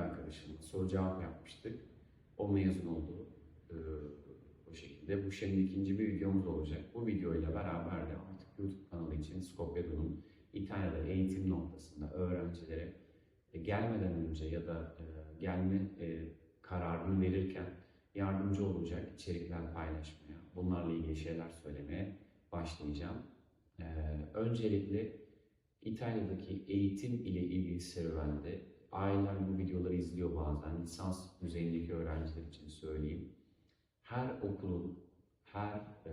arkadaşımla soru cevap yapmıştık. O mezun oldu. Ee, o şekilde. Bu şimdi ikinci bir videomuz olacak. Bu videoyla beraber de artık YouTube kanalı için Skopjedo'nun İtalya'da eğitim noktasında öğrencilere e, gelmeden önce ya da e, gelme e, kararını verirken yardımcı olacak içerikler paylaşmaya, bunlarla ilgili şeyler söylemeye başlayacağım. Ee, öncelikle İtalya'daki eğitim ile ilgili serüvende aileler bu videoları izliyor bazen. Lisans düzeyindeki öğrenciler için söyleyeyim. Her okulun, her e,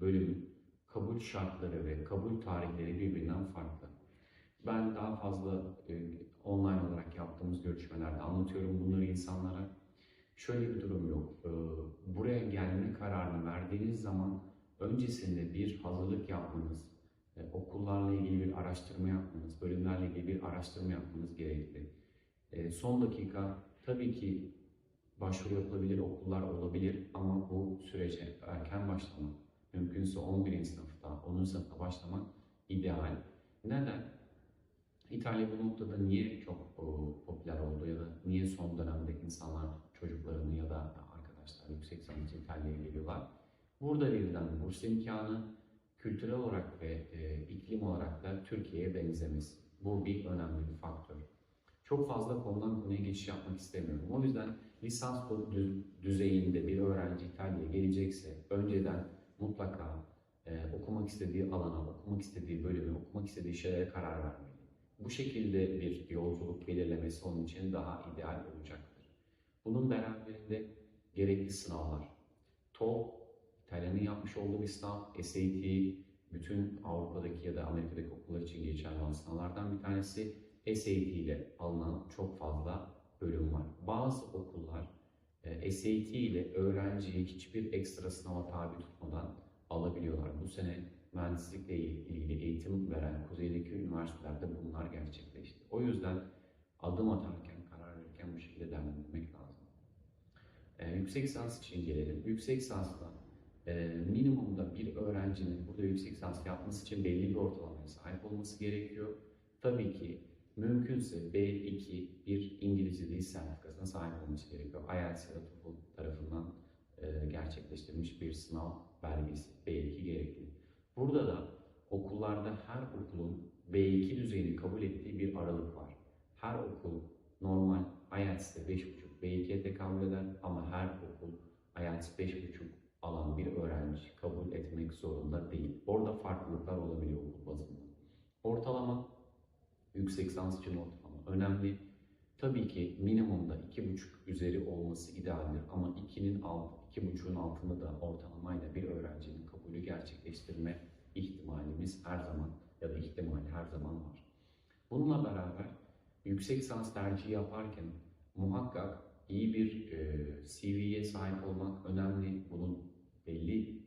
bölümün kabul şartları ve kabul tarihleri birbirinden farklı. Ben daha fazla e, online olarak yaptığımız görüşmelerde anlatıyorum bunları insanlara. Şöyle bir durum yok. E, buraya gelme kararını verdiğiniz zaman öncesinde bir hazırlık yapmanız, e, okullarla ilgili bir araştırma yapmanız, bölümlerle ilgili bir araştırma yapmanız gerekli. E, son dakika tabii ki başvuru yapılabilir, okullar olabilir ama bu sürece erken başlamak, mümkünse 11. sınıfta, 10. sınıfta başlamak ideal. Neden? İtalya bu noktada niye çok popüler oldu ya da niye son dönemde insanlar çocuklarını ya da arkadaşlar yüksek için İtalya'ya geliyorlar? Burada verilen burs imkanı kültürel olarak ve e, iklim olarak da Türkiye'ye benzemesi. Bu bir önemli bir faktör. Çok fazla konudan konuya geçiş yapmak istemiyorum. O yüzden lisans dü- düzeyinde bir öğrenci İtalya'ya gelecekse önceden mutlaka e, okumak istediği alana, okumak istediği bölümü, okumak istediği şeylere karar vermeli. Bu şekilde bir yolculuk belirlemesi onun için daha ideal olacaktır. Bunun beraberinde gerekli sınavlar. TOEFL, İtalya'nın yapmış olduğu bir sınav, SAT, bütün Avrupa'daki ya da Amerika'daki okullar için geçerli olan sınavlardan bir tanesi. SAT ile alınan çok fazla bölüm var. Bazı okullar e, SAT ile öğrenciyi hiçbir ekstra sınava tabi tutmadan alabiliyorlar. Bu sene mühendislikle ilgili eğitim veren kuzeydeki üniversitelerde bunlar gerçekleşti. O yüzden adım atarken, karar verirken bu şekilde değerlendirmek lazım. E, yüksek lisans için gelelim. Yüksek lisansla e, minimumda bir öğrencinin burada yüksek lisans yapması için belli bir ortalamaya sahip olması gerekiyor. Tabii ki mümkünse B2 bir İngilizce dil sertifikasına sahip olması gerekiyor. IELTS ya da TOEFL tarafından e, gerçekleştirilmiş bir sınav belgesi B2 gerekli. Burada da okullarda her okulun B2 düzeyini kabul ettiği bir aralık var. Her okul normal IELTS'te 5.5 B2'ye tekabül eder ama her okul IELTS 5.5 alan bir öğrenci kabul etmek zorunda değil. Orada farklılıklar olabiliyor okul bazında. Ortalama yüksek lisans için ortalama önemli. Tabii ki minimumda 2.5 üzeri olması idealdir ama 2'nin alt, 2.5'un altında da ortalamayla bir öğrencinin kabulü gerçekleştirme ihtimalimiz her zaman ya da ihtimali her zaman var. Bununla beraber yüksek lisans tercihi yaparken muhakkak iyi bir e, CV'ye sahip olmak önemli. Bunun belli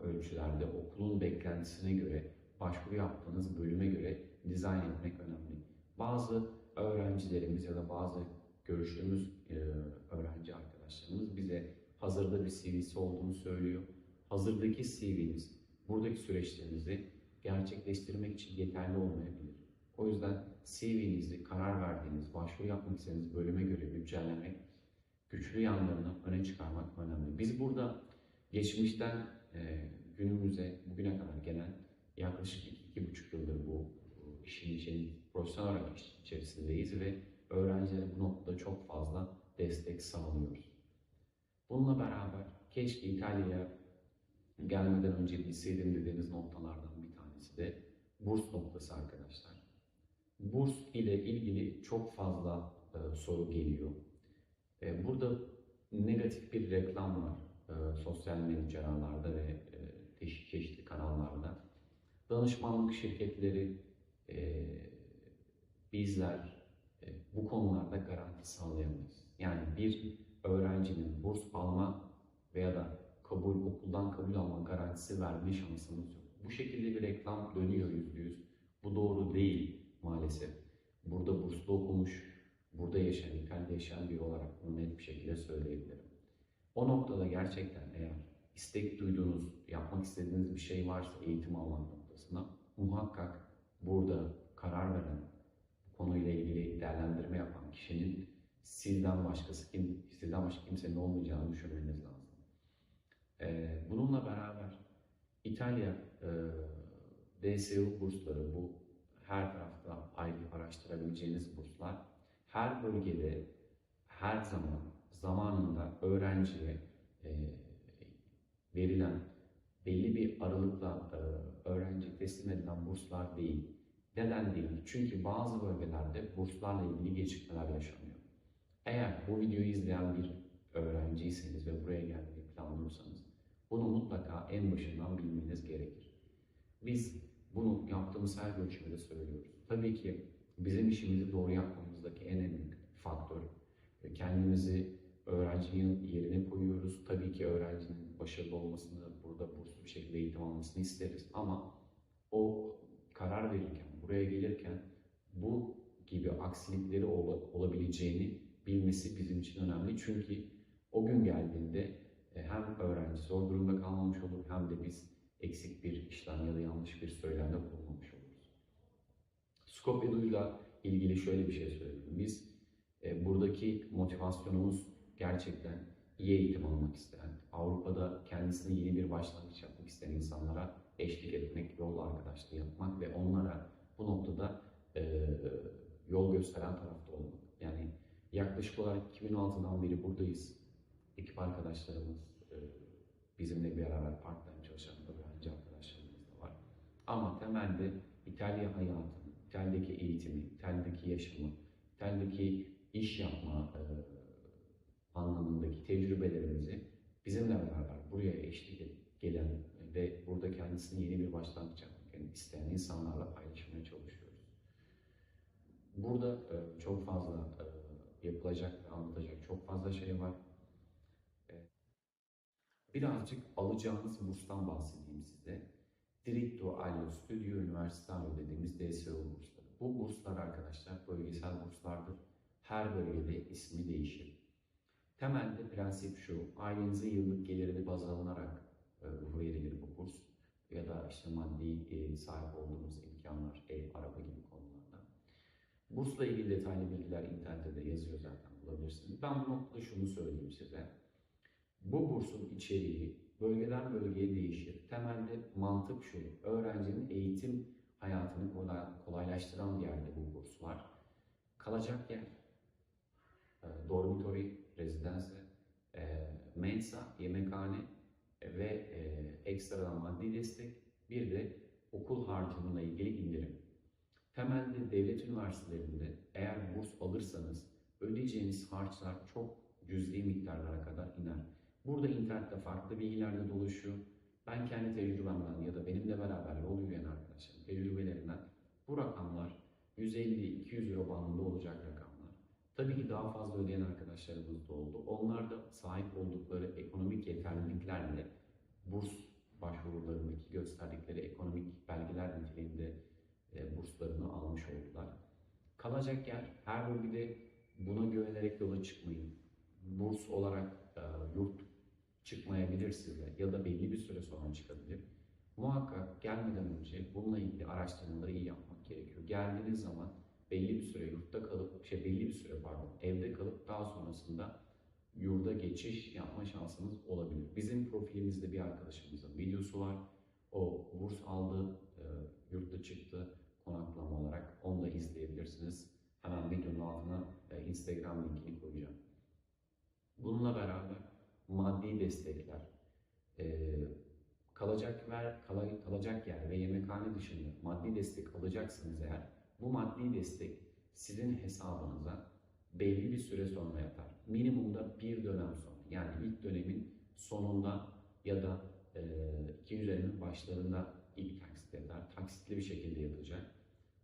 ölçülerde okulun beklentisine göre başvuru yaptığınız bölüme göre dizayn etmek önemli. Bazı öğrencilerimiz ya da bazı görüştüğümüz e, öğrenci arkadaşlarımız bize hazırda bir CV'si olduğunu söylüyor. Hazırdaki CV'niz buradaki süreçlerinizi gerçekleştirmek için yeterli olmayabilir. O yüzden CV'nizi karar verdiğiniz, başvuru yapmak istediğiniz bölüme göre güncellemek, güçlü yanlarını öne çıkarmak önemli. Biz burada geçmişten e, günümüze, bugüne kadar gelen yaklaşık için profesyonel iş içerisindeyiz ve öğrencilere bu noktada çok fazla destek sağlıyoruz. Bununla beraber keşke İtalya'ya gelmeden önce bilseydim dediğiniz noktalardan bir tanesi de burs noktası arkadaşlar. Burs ile ilgili çok fazla e, soru geliyor. E, burada negatif bir reklam var e, sosyal mecralarda ve e, çeşitli kanallarda. Danışmanlık şirketleri, e, bizler e, bu konularda garanti sağlayamayız. Yani bir öğrencinin burs alma veya da kabul okuldan kabul alma garantisi verme şansımız yok. Bu şekilde bir reklam dönüyor yüzde yüz. Bu doğru değil maalesef. Burada burslu okumuş, burada yaşayan, İtalya'da yaşayan biri olarak bunu net bir şekilde söyleyebilirim. O noktada gerçekten eğer istek duyduğunuz, yapmak istediğiniz bir şey varsa eğitim almak noktasında muhakkak burada karar veren, bu konuyla ilgili değerlendirme yapan kişinin sizden başkası kim, sizden başka kimsenin olmayacağını düşünmeniz lazım. Ee, bununla beraber İtalya e, DSU bursları bu her tarafta ayrı araştırabileceğiniz burslar her bölgede her zaman zamanında öğrenciye e, verilen belli bir aralıkla e, öğrenci teslim edilen burslar değil. Neden değil? Çünkü bazı bölgelerde burslarla ilgili gecikmeler yaşanıyor. Eğer bu videoyu izleyen bir öğrenciyseniz ve buraya gelmeyi planlıyorsanız bunu mutlaka en başından bilmeniz gerekir. Biz bunu yaptığımız her görüşmede söylüyoruz. Tabii ki bizim işimizi doğru yapmamızdaki en önemli faktör e, kendimizi öğrencinin yerine koyuyoruz. Tabii ki öğrencinin başarılı olmasını, burada burslu bir şekilde eğitim almasını isteriz ama o karar verirken, buraya gelirken bu gibi aksilikleri ol- olabileceğini bilmesi bizim için önemli. Çünkü o gün geldiğinde e, hem öğrenci zor durumda kalmamış olur hem de biz eksik bir işlem ya da yanlış bir söylemde bulunmamış oluruz. Skopje duyuyla ilgili şöyle bir şey söyleyeyim. Biz e, buradaki motivasyonumuz gerçekten iyi eğitim almak isteyen, Avrupa'da kendisine yeni bir başlangıç yapmak isteyen insanlara eşlik etmek, yol arkadaşlığı yapmak ve onlara bu noktada e, yol gösteren tarafta olmak. Yani yaklaşık olarak 2016'dan beri buradayız. Ekip arkadaşlarımız, e, bizimle beraber part-time çalışan öğrenci arkadaşlarımız da var. Ama temelde İtalya hayatını, İtalya'daki eğitimi, İtalya'daki yaşamı, İtalya'daki iş yapma e, anlamındaki tecrübelerimizi bizimle beraber buraya eşlik gelen ve burada kendisine yeni bir başlangıç yapmak isteyen insanlarla paylaşmaya çalışıyoruz. Burada e, çok fazla e, yapılacak ve anlatacak çok fazla şey var. E, birazcık alacağınız burstan bahsedeyim size. Diritto allo Studio Universitario dediğimiz DSO bursları. Bu burslar arkadaşlar bölgesel burslardır. Her bölgede ismi değişir. Temelde prensip şu, ailenizin yıllık gelirini baz alınarak e, verilir bu burs ya da işte maddi e, sahip olduğunuz imkanlar, ev, araba gibi konularda. Bursla ilgili detaylı bilgiler internette de yazıyor zaten bulabilirsiniz. Ben bu noktada şunu söyleyeyim size. Bu bursun içeriği bölgeden bölgeye değişir. Temelde mantık şu, öğrencinin eğitim hayatını kolay- kolaylaştıran bir yerde bu burs var. Kalacak yer, e, dormitory, rezidansı, e, mensa, yemekhane ve e, ekstradan maddi destek, bir de okul harcamına ilgili indirim. Temelde devlet üniversitelerinde eğer burs alırsanız ödeyeceğiniz harçlar çok cüzi miktarlara kadar iner. Burada internette farklı bilgilerle dolaşıyor. Ben kendi tecrübemden ya da benimle beraber yol yürüyen arkadaşlarım tecrübelerinden bu rakamlar 150-200 euro bandında olacak rakamlar. Tabii ki daha fazla ödeyen arkadaşlarımız da oldu. Onlar da sahip oldukları ekonomik yeterliliklerle burs başvurularındaki gösterdikleri ekonomik belgeler niteliğinde e, burslarını almış oldular. Kalacak yer her bölgede buna güvenerek yola çıkmayın. Burs olarak e, yurt çıkmayabilir size ya da belli bir süre sonra çıkabilir. Muhakkak gelmeden önce bununla ilgili araştırmaları iyi yapmak gerekiyor. Geldiğiniz zaman belli bir süre yurtta kalıp, şey belli bir süre pardon, evde kalıp daha sonrasında yurda geçiş yapma şansınız olabilir. Bizim profilimizde bir arkadaşımızın videosu var. O burs aldı, e, yurtta çıktı konaklama olarak. Onu da izleyebilirsiniz. Hemen videonun altına e, Instagram linkini koyacağım. Bununla beraber maddi destekler, e, kalacak yer, kala- kalacak yer ve yemekhane dışında maddi destek alacaksınız eğer bu maddi destek sizin hesabınıza belli bir süre sonra yatar. Minimumda bir dönem sonra. Yani ilk dönemin sonunda ya da e, ikinci dönemin başlarında ilk taksit yatar. Taksitli bir şekilde yatacak.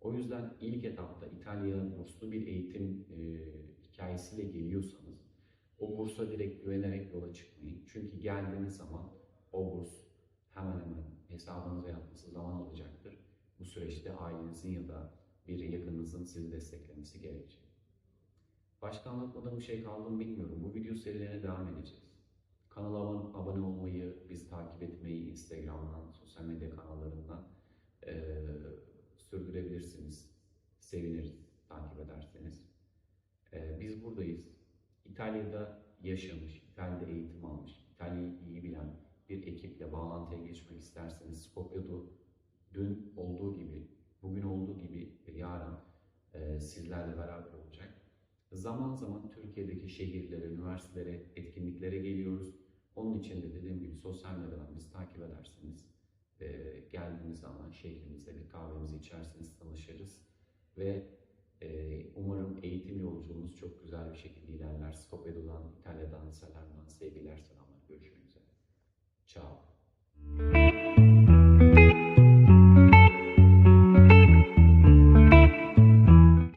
O yüzden ilk etapta İtalya'ya burslu bir eğitim e, hikayesiyle geliyorsanız o bursa direkt güvenerek yola çıkmayın. Çünkü geldiğiniz zaman o burs hemen hemen hesabınıza yatması zaman alacaktır. Bu süreçte ailenizin ya da bir yakınınızın sizi desteklemesi gerekecek. Başka anlatmadığım bir şey kaldı mı bilmiyorum. Bu video serilerine devam edeceğiz. Kanala abone, olmayı, bizi takip etmeyi Instagram'dan, sosyal medya kanallarından eee, sürdürebilirsiniz. Seviniriz takip ederseniz. Eee, biz buradayız. İtalya'da yaşamış, İtalya'da eğitim almış, İtalya'yı iyi bilen bir ekiple bağlantıya geçmek isterseniz Skopje'de dün olduğu gibi, bugün olduğu gibi ve yarın e, sizlerle beraber olacak. Zaman zaman Türkiye'deki şehirlere, üniversitelere, etkinliklere geliyoruz. Onun için de dediğim gibi sosyal medyadan bizi takip ederseniz e, geldiğiniz zaman şehrimize bir kahvemizi içerseniz tanışırız. Ve e, umarım eğitim yolculuğumuz çok güzel bir şekilde ilerler. Skopje'den, İtalya'dan, Salern'dan sevgiler, selamlar. Görüşmek üzere. Ciao.